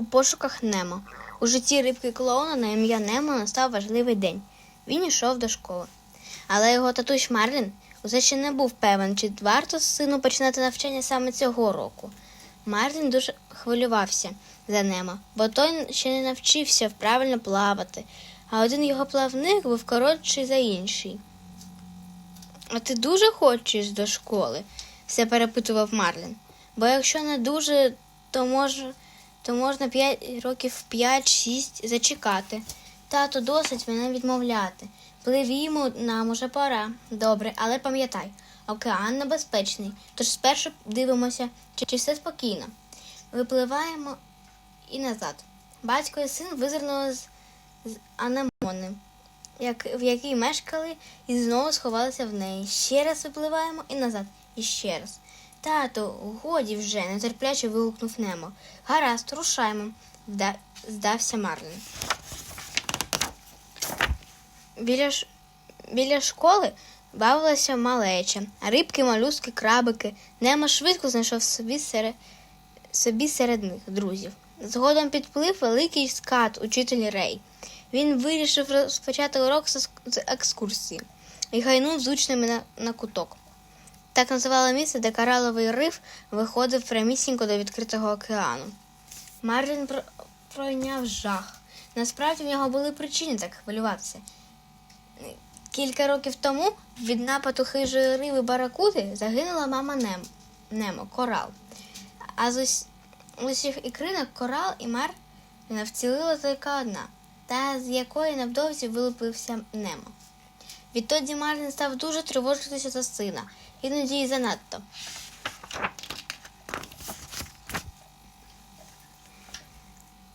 У пошуках Немо. У житті рибки клоуна на ім'я Немо настав важливий день. Він йшов до школи. Але його татусь Марлін усе ще не був певен, чи варто сину починати навчання саме цього року. Марлін дуже хвилювався за Немо, бо той ще не навчився правильно плавати, а один його плавник був коротший за інший. А ти дуже хочеш до школи? все перепитував Марлін. Бо якщо не дуже, то може, то можна 5 років 5-6 зачекати. Тато досить мене відмовляти. Пливімо, нам уже пора. Добре, але пам'ятай, океан небезпечний, тож спершу дивимося, чи, чи все спокійно. Випливаємо і назад. Батько і син визирнули з, з анемони, як, в якій мешкали, і знову сховалися в неї. Ще раз випливаємо і назад, і ще раз. Тато, годі вже, нетерпляче вигукнув Немо. Гаразд, рушаймо, здався Марлін. Біля, ш... Біля школи бавилася малеча, рибки, молюски, крабики. Немо швидко знайшов собі серед, собі серед них друзів. Згодом підплив великий скат, учитель Рей. Він вирішив розпочати урок з екскурсії і гайнув з учнями на, на куток. Так називали місце, де кораловий риф виходив прямісінько до відкритого океану. Марлін про... пройняв жах. Насправді в нього були причини так хвилюватися. Кілька років тому від нападу хижої риби баракути загинула мама Нем... Немо, корал. А з ус... усіх ікринок корал і Марліна вцілила тільки одна, та з якої невдовзі вилупився Немо. Відтоді Марлін став дуже тривожитися за сина, іноді й занадто.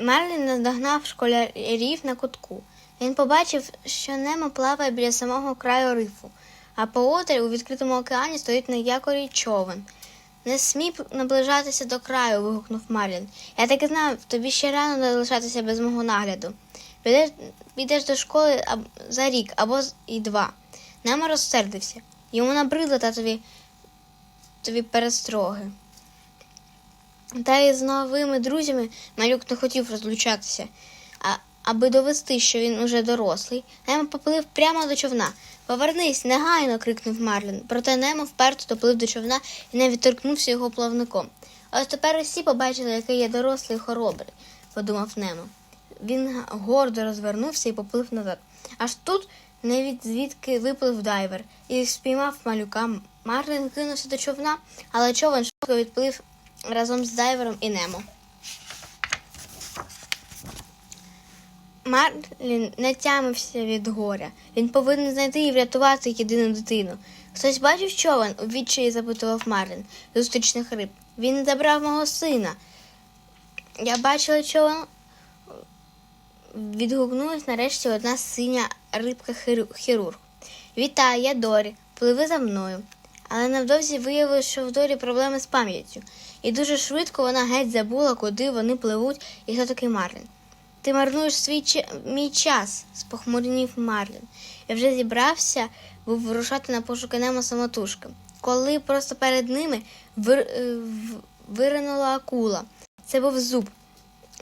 Мерлін наздогнав школярів на кутку. Він побачив, що Немо плаває біля самого краю рифу, а поодаль у відкритому океані стоїть на якорі човен. Не смій наближатися до краю, вигукнув Марлін. Я так і знав, тобі ще рано залишатися без мого нагляду. Підеш, підеш до школи за рік або і два. Немо розсердився. Йому набридли татові тобі перестроги. Та й з новими друзями малюк не хотів розлучатися. А аби довести, що він уже дорослий, Немо поплив прямо до човна. Повернись, негайно. крикнув Марлін. Проте Немо вперто доплив до човна і навіть торкнувся його плавником. Ось тепер усі побачили, який я дорослий хоробрий, подумав Немо. Він гордо розвернувся і поплив назад. Аж тут навіть звідки виплив дайвер і спіймав малюка. Марлін кинувся до човна, але човен швидко відплив разом з дайвером і Немо. Марлін не тямився від горя. Він повинен знайти і врятувати єдину дитину. Хтось бачив човен? у відчаї запитував Марлін зустрічних риб. Він забрав мого сина. Я бачила човен. Відгукнулась нарешті одна синя рибка хірург. Вітаю, я Дорі. Пливи за мною. Але невдовзі виявилося, що в Дорі проблеми з пам'яттю, і дуже швидко вона геть забула, куди вони пливуть і хто такий Марлін. Ти марнуєш свій ч... мій час, спохмурнів Марлін. Я вже зібрався був вирушати на пошуки Немо самотужки, коли просто перед ними вир... виринула акула. Це був зуб,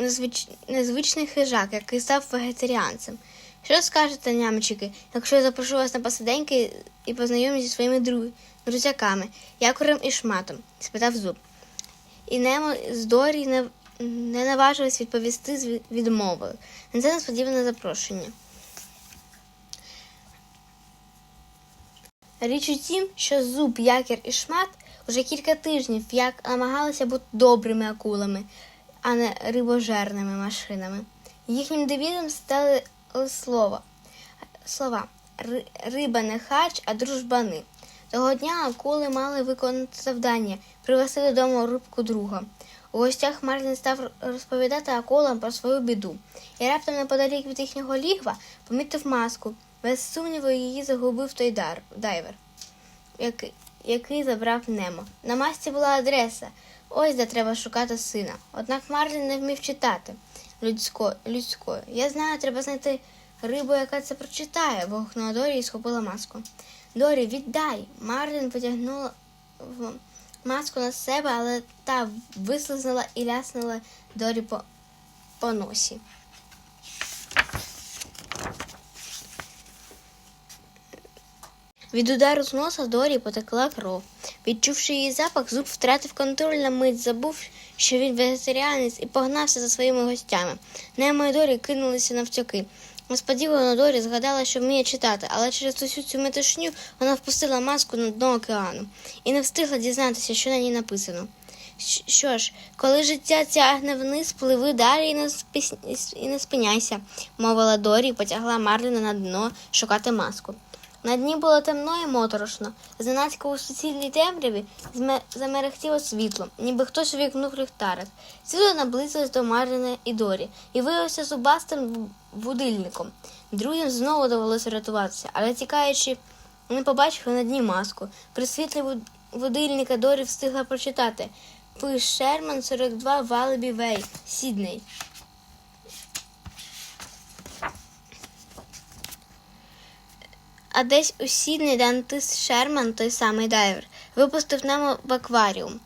незвич... незвичний хижак, який став вегетаріанцем. Що скажете, нямчики, якщо я запрошу вас на посиденьки і познайомлю зі своїми дру... друзяками, якорем і шматом? спитав зуб. І Немо з Дорі не, не наважились відповісти з відмовою на це несподіване запрошення. Річ у тім, що зуб, якір і шмат уже кілька тижнів як намагалися бути добрими акулами, а не рибожерними машинами. Їхнім девізом стали слова. слова риба не хач, а дружбани. Того дня акули мали виконати завдання привезти додому рибку друга. У гостях Марлін став розповідати акулам про свою біду, і раптом неподалік від їхнього лігва помітив маску. Без сумніву її загубив той дар, дайвер, який, який забрав Немо. На масці була адреса. Ось де треба шукати сина. Однак Марлін не вмів читати людсько, людською. Я знаю, треба знайти рибу, яка це прочитає, вигукнула Дорі і схопила маску. Дорі, віддай. Марлін потягнула маску на себе, але та вислизнула і ляснула Дорі по, по носі. Від удару з носа Дорі потекла кров. Відчувши її запах, зуб втратив контроль на мить, забув, що він вегетаріанець і погнався за своїми гостями. Немо і Дорі кинулися навтьоки. Несподівано Дорі згадала, що вміє читати, але через усю цю метушню вона впустила маску на дно океану і не встигла дізнатися, що на ній написано. Що ж, коли життя тягне вниз, пливи далі і не, спис- і не спиняйся, мовила Дорі і потягла Марліна на дно шукати маску. На дні було темно і моторошно. Зненацька у суцільній темряві замерехтіло світло, ніби хтось увікнув ліхтарик. Світло наблизилось до Марліна і Дорі і виявився зубастим будильником. Друзям знову довелося рятуватися, але тікаючи, вони побачили на дні маску. При світлі будильника Дорі встигла прочитати Пи Шерман 42 Валебі Вей, Сідней. А десь у Сідні Дантис Шерман, той самий дайвер, випустив Немо в акваріум.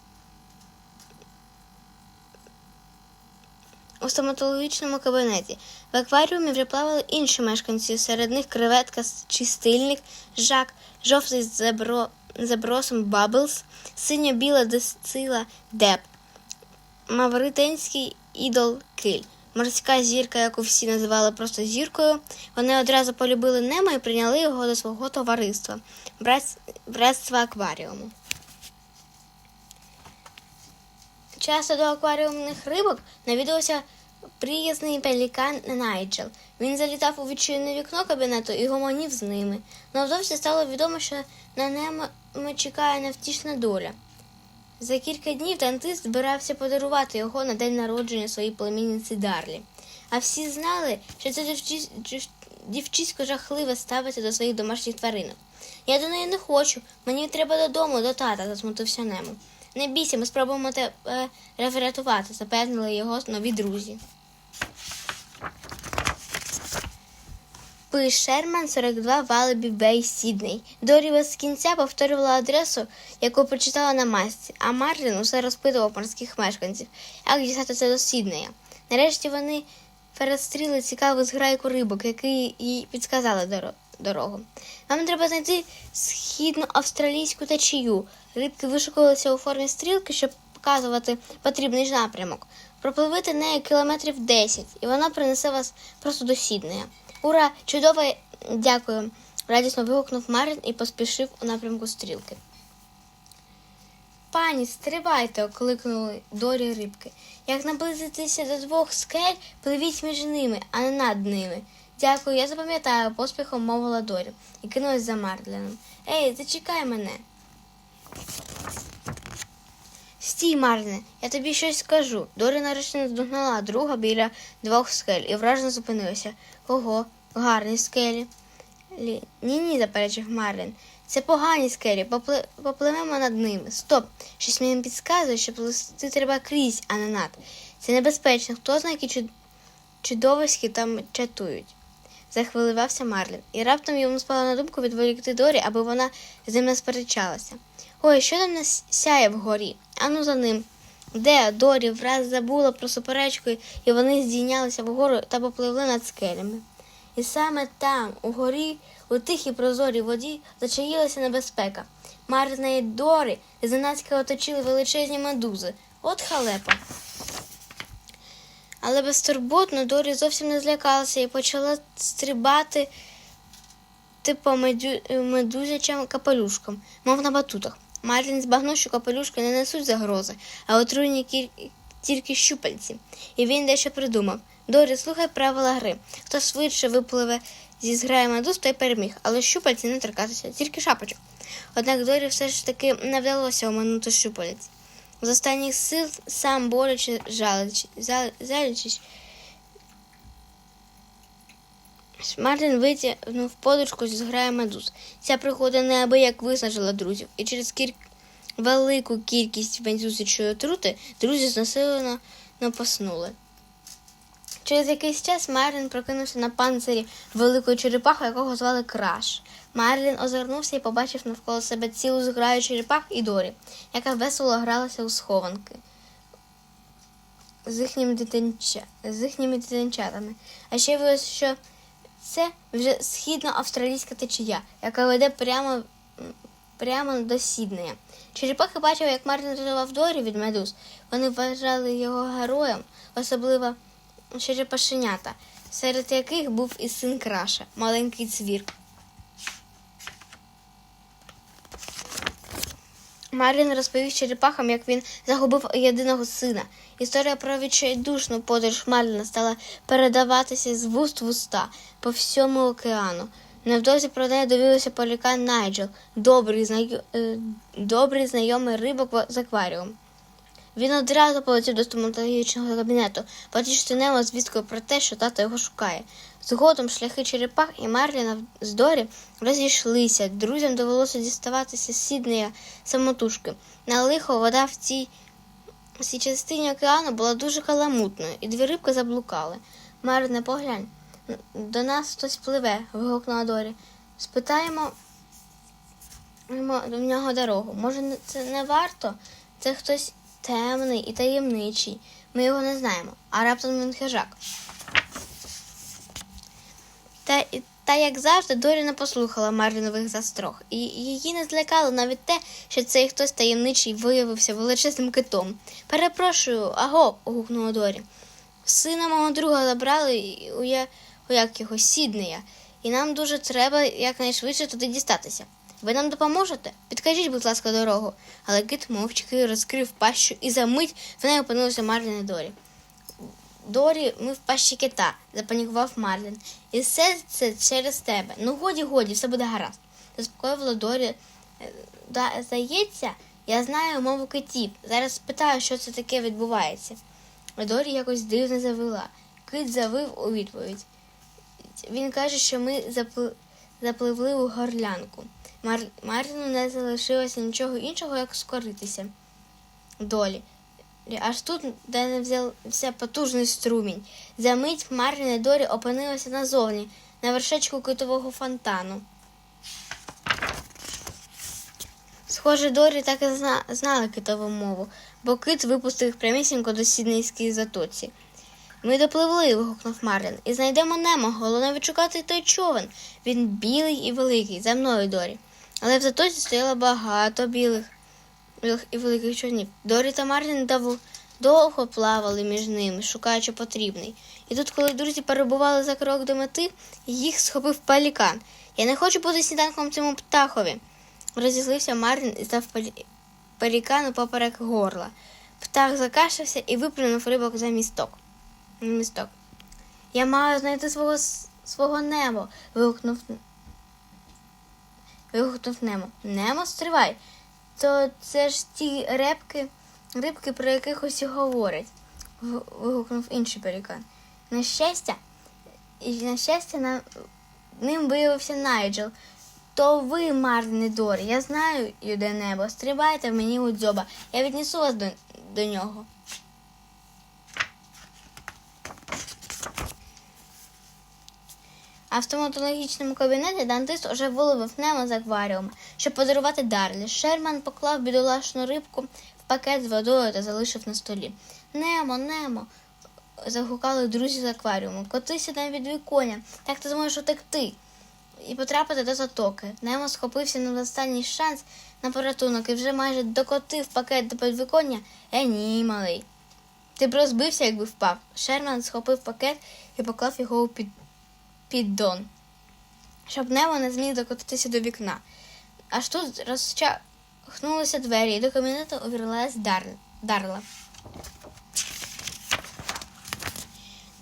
У стоматологічному кабінеті. В акваріумі вже плавали інші мешканці, серед них креветка чистильник, жак, жовтий зебро, зебросом Баблс, синьо-біла десцила Деп, мавританський ідол Киль. Морська зірка, яку всі називали просто зіркою, вони одразу полюбили Немо і прийняли його до свого товариства братства акваріуму. Часто до акваріумних рибок навідувався приязний пелікан Найджел. Він залітав у відчинне вікно кабінету і гомонів з ними. Невдовзі стало відомо, що на Немо чекає невтішна доля. За кілька днів Дантист збирався подарувати його на день народження своїй племінниці Дарлі. А всі знали, що дівчі- дівчисько жахливе ставиться до своїх домашніх тваринок. Я до неї не хочу, мені треба додому, до тата, засмутився Немо. Не бійся, ми спробуємо тебе врятувати, запевнили його нові друзі. Пи Шерман 42 Валебі Бей Сідней. Дорі з кінця повторювала адресу, яку прочитала на масці, а Марлін усе розпитував морських мешканців, як дістатися до Сіднея. Нарешті вони перестріли цікаву зграйку рибок, які їй підсказали доро- дорогу. Вам треба знайти східну австралійську течію. Рибки вишукувалися у формі стрілки, щоб показувати потрібний напрямок. Пропливити нею кілометрів 10, і вона принесе вас просто до Сіднея. Ура! Чудово! Дякую! радісно вигукнув Марин і поспішив у напрямку стрілки. Пані, стривайте, окликнули Дорі рибки. Як наблизитися до двох скель, пливіть між ними, а не над ними. Дякую, я запам'ятаю, поспіхом мовила Дорі і кинулась за Марліном. Ей, зачекай мене. Стій, Марліне, я тобі щось скажу. Дорі нарешті наздогнала друга біля двох скель і вражено зупинилася. Ого, гарні скелі. Лі... Ні, ні, заперечив Марлін. Це погані скелі, Попли... попливемо над ними. Стоп! Щось мені підказує, що плисти треба крізь, а не над. Це небезпечно. Хто знає, які чуд... чудовиськи там чатують. Захвилювався Марлін, і раптом йому спало на думку відволікти Дорі, аби вона з ним не сперечалася. Ой, що там нас сяє вгорі? Ану за ним. Де Дорі враз забула про суперечку, і вони здійнялися вгору та попливли над скелями. І саме там, угорі, у тихій прозорій воді, зачаїлася небезпека. Марина і Дорі зненацька оточили величезні медузи. От халепа. Але безтурботно Дорі зовсім не злякалася і почала стрибати типу медузячим капелюшком, мов на батутах. Марлін збагнув, що капелюшки не несуть загрози, а отруєні кіль... тільки щупальці. І він дещо придумав. Дорі, слухай правила гри. Хто швидше випливе зі зграї медуз, той переміг, але щупальці не торкатися, тільки шапочок. Однак Дорі все ж таки не вдалося оминути щупалець. З останніх сил сам боляче зал- Мартин витягнув подушку зі зграє медуз. Ця пригода неабияк виснажила друзів, і через кіль... велику кількість медузячої отрути друзі знесилено поснули. Через якийсь час Марлін прокинувся на панцирі великої черепахи, якого звали Краш. Марлін озирнувся і побачив навколо себе цілу зграю черепах і Дорі, яка весело гралася у схованки. з їхніми, дитинча... з їхніми дитинчатами. А ще виявилося, що це вже східно-австралійська течія, яка веде прямо, прямо до Сіднея. Черепахи бачили, як Мартин рятував Дорі від медуз. Вони вважали його героєм, особливо черепашенята, серед яких був і син Краша, маленький цвірк. Марлін розповів черепахам, як він загубив єдиного сина. Історія про відчайдушну подорож Марліна стала передаватися з вуст в уста по всьому океану. Невдовзі про неї довівся полікан Найджел, добрий, знайо... е, добрий знайомий рибок з акваріум. Він одразу полетів до стоматологічного кабінету, потішити Немо звісткою про те, що тато його шукає. Згодом шляхи черепах і Марліна з Дорі розійшлися. Друзям довелося діставатися з Сіднея самотужки. На лихо вода в цій, цій частині океану була дуже каламутною, і дві рибки заблукали. Марліне, поглянь, до нас хтось пливе, вигукнула Дорі. Спитаємо в нього дорогу. Може, це не варто? Це хтось темний і таємничий. Ми його не знаємо. А раптом він хижак. Та, та як завжди, Дорі не послухала Марлінових застрог, і її не злякало навіть те, що цей хтось таємничий виявився величезним китом. Перепрошую, аго, гукнула Дорі. Сина мого друга забрали у, я, у як його Сіднея, і нам дуже треба якнайшвидше туди дістатися. Ви нам допоможете? Підкажіть, будь ласка, дорогу. Але кит мовчки розкрив пащу, і за мить в неї опинилося Марлін і Дорі. Дорі, ми в пащі кита, запанікував Марлін. І все це через тебе. Ну, годі, годі, все буде гаразд. Заспокоювала Дорі. «Е, Да, здається, я знаю мову китів. Зараз спитаю, що це таке відбувається. Дорі якось дивно завела. Кит завив у відповідь. Він каже, що ми запли... запливли у горлянку. Мар... Марліну не залишилося нічого іншого, як скоритися. Долі. Аж тут, де не взявся потужний струмінь. За мить Марлін і Дорі опинилися назовні, на вершечку китового фонтану. Схоже, Дорі так і зна... знали китову мову, бо кит випустив їх прямісінько до Сіднейській затоці. Ми допливли, вигукнув Марлін, і знайдемо Немо. Головне відшукати той човен. Він білий і великий, за мною Дорі. Але в затоці стояло багато білих і великих човнів. Дорі та Марлін дав... довго плавали між ними, шукаючи потрібний. І тут, коли друзі перебували за крок до мети, їх схопив пелікан. Я не хочу бути сніданком цьому птахові. Розізлився Марлін і став пелікану поперек горла. Птах закашлявся і виплюнув рибок за місток. Місток. Я маю знайти свого, свого Немо. вигукнув, вигукнув Немо. Немо, стривай. То це ж ті репки, рибки, про яких усі говорять, вигукнув інший пелікан. На щастя, і на щастя, на... ним виявився Найджел. То ви, Марлін і Дорі, я знаю, юде небо. Стрибайте мені у дзьоба. Я віднесу вас до, до нього. А в стоматологічному кабінеті дантист уже виловив Немо з акваріума, щоб подарувати Дарлі. Шерман поклав бідолашну рибку в пакет з водою та залишив на столі. Немо, Немо. загукали друзі з акваріуму. Котися на відвіконня, так ти зможеш утекти і потрапити до затоки. Немо схопився на останній шанс на порятунок і вже майже докотив пакет до підвіконня. Е, ні, малий. Ти б розбився, якби впав. Шерман схопив пакет і поклав його у під піддон, щоб Немо не зміг докотитися до вікна. Аж тут розчахнулися двері, і до кабінету увірвалась Дар... Дарла.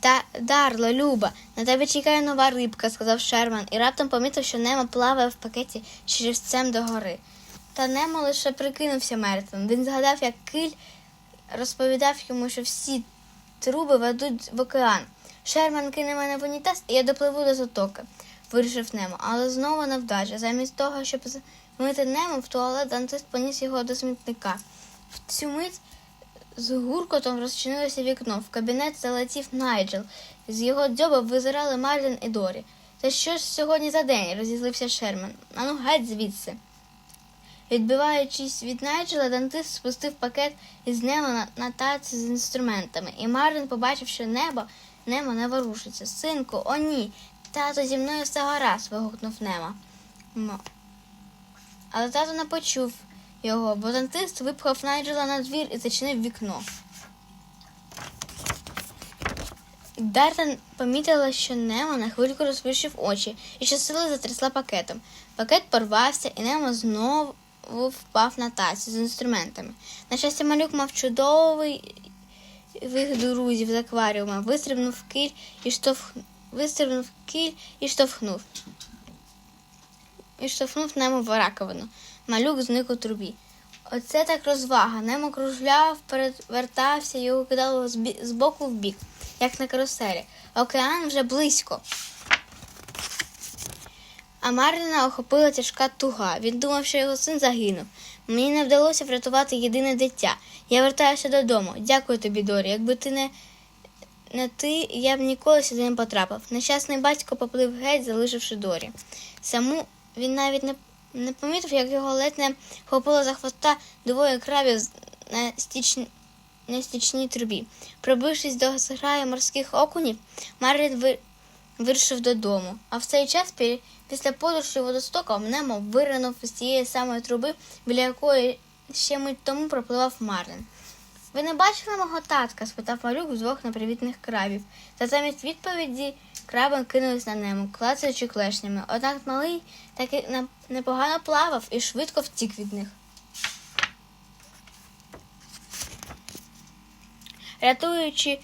Та Дарло, Люба, на тебе чекає нова рибка, сказав Шерман, і раптом помітив, що Немо плаває в пакеті черевцем до гори. Та Немо лише прикинувся мертвим. Він згадав, як киль розповідав йому, що всі труби ведуть в океан. Шерман кине мене в унітаз, і я допливу до затоки, вирішив Немо, але знову невдача. Замість того, щоб змити Немо в туалет, дантист поніс його до смітника. В цю мить з гуркотом розчинилося вікно. В кабінет залетів Найджел. З його дзьоба визирали Марлін і Дорі. Та що ж сьогодні за день? розізлився Шерман. Ану, геть звідси. Відбиваючись від Найджела, Дантист спустив пакет із Немо на, на таці з інструментами, і Марлін побачив, що небо Немо не ворушиться. Синку, о ні, тато зі мною все гаразд, вигукнув Немо. Але тато не почув його, бо дантист випхав Найджела на двір і зачинив вікно. Дартан помітила, що Немо на хвильку розплющив очі і щосили затрясла пакетом. Пакет порвався, і Немо знову впав на тацю з інструментами. На щастя, малюк мав чудовий вих друзів з акваріума, вистрибнув кіль і штовх... вистрибнув кіль і штовхнув. І штовхнув Немо в раковину. Малюк зник у трубі. Оце так розвага. Немо кружляв, перевертався, його кидало з боку в бік, як на каруселі. Океан вже близько. А Марліна охопила тяжка туга. Він думав, що його син загинув. Мені не вдалося врятувати єдине дитя. Я вертаюся додому. Дякую тобі, Дорі. Якби ти не, не ти, я б ніколи сюди не потрапив. Нещасний батько поплив геть, залишивши Дорі. Саму він навіть не, не помітив, як його ледь не хопило за хвоста двоє крабів на стічні на стічній трубі. Пробившись до зграї морських окунів, Марлін ви... вирушив додому. А в цей час після подорожі водостоком Немо виринув з тієї самої труби, біля якої ще мить тому пропливав Марлін. Ви не бачили мого татка? спитав малюк з двох непривітних крабів. Та замість відповіді краби кинулись на нему, клацаючи клешнями. Однак малий таки непогано плавав і швидко втік від них. Рятуючи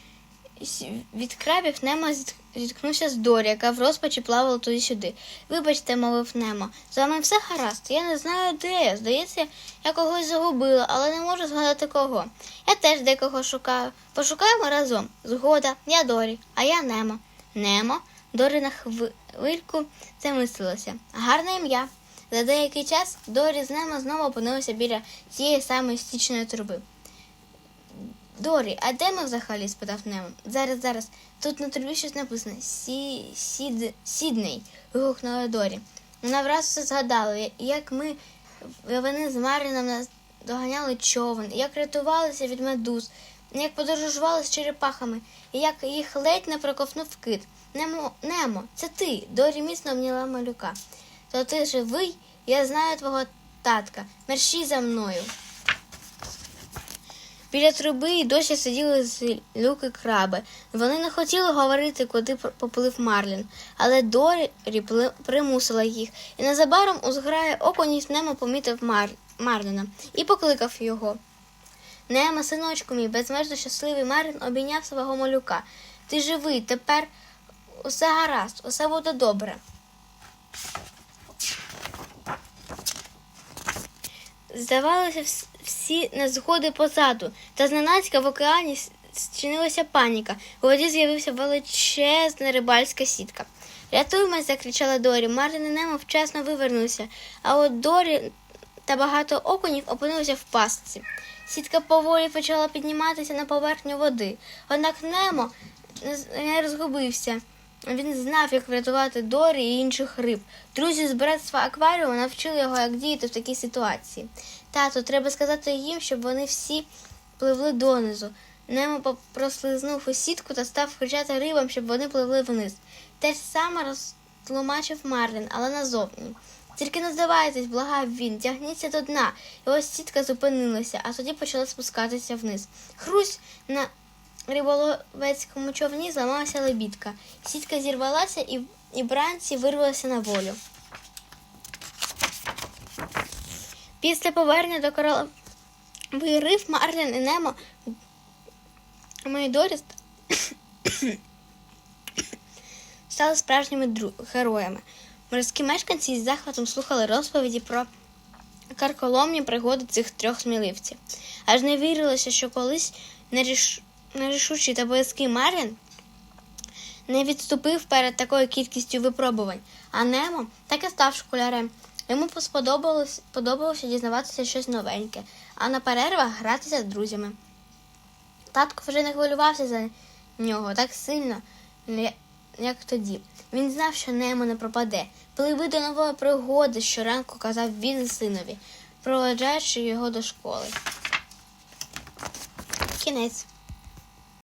від крабів, Немо зіт- зіткнувся з Дорі, яка в розпачі плавала туди-сюди. Вибачте, мовив Немо, з вами все гаразд. Я не знаю, де я. Здається, я когось загубила, але не можу згадати кого. Я теж декого шукаю. Пошукаємо разом. Згода, я Дорі, а я Немо. Немо. Дорі на хвильку замислилася. Гарне ім'я. За деякий час Дорі з Немо знову опинилися біля цієї самої стічної труби. Дорі, а де ми взагалі? спитав Немо. Зараз, зараз. Тут на трубі щось написано. Сі, сід, Сідней. вигукнула Дорі. Вона враз все згадала, як ми вони з Маріном нас доганяли човен, як рятувалися від медуз, як подорожували з черепахами, і як їх ледь не проковнув кит. Немо, Немо, це ти. Дорі міцно обняла малюка. То ти живий, я знаю твого татка. Мерщій за мною. Біля труби й досі сиділи з люки краби. Вони не хотіли говорити, куди поплив Марлін, але Дорі примусила їх, і незабаром у зграї оконів Немо помітив Мар... Марліна і покликав його. Немо, синочку мій, безмежно щасливий Марлін обійняв свого малюка. Ти живий, тепер усе гаразд, усе буде добре. Здавалося, всі незгоди позаду, та зненацька в океані зчинилася паніка. У воді з'явився величезна рибальська сітка. Рятуймось, закричала Дорі. Марлін і Немо вчасно вивернулися, а от Дорі та багато окунів опинилися в пастці. Сітка поволі почала підніматися на поверхню води. Однак Немо не розгубився. Він знав, як врятувати Дорі і інших риб. Друзі з братства акваріуму навчили його, як діяти в такій ситуації. Тато, треба сказати їм, щоб вони всі пливли донизу. Немо прослизнув у сітку та став кричати рибам, щоб вони пливли вниз. Те саме розтлумачив Марлін, але назовні. Тільки не здавайтесь, благав він, тягніться до дна. І ось сітка зупинилася, а тоді почала спускатися вниз. Хрусь на риболовецькому човні зламалася лебідка. Сітка зірвалася і, і бранці вирвалися на волю. Після повернення до королевий риф Марлін і Немо долі стали справжніми дру- героями. Морські мешканці із захватом слухали розповіді про карколомні пригоди цих трьох сміливців. Аж не вірилося, що колись неріш... нерішучий та боязкий Марлін не відступив перед такою кількістю випробувань, а Немо так і став школярем. Йому сподобалось, подобалося дізнаватися щось новеньке, а на перервах гратися з друзями. Татко вже не хвилювався за нього так сильно, як тоді. Він знав, що Немо не пропаде. Пливи до нової пригоди, щоранку казав він синові. проведжаючи його до школи. Кінець.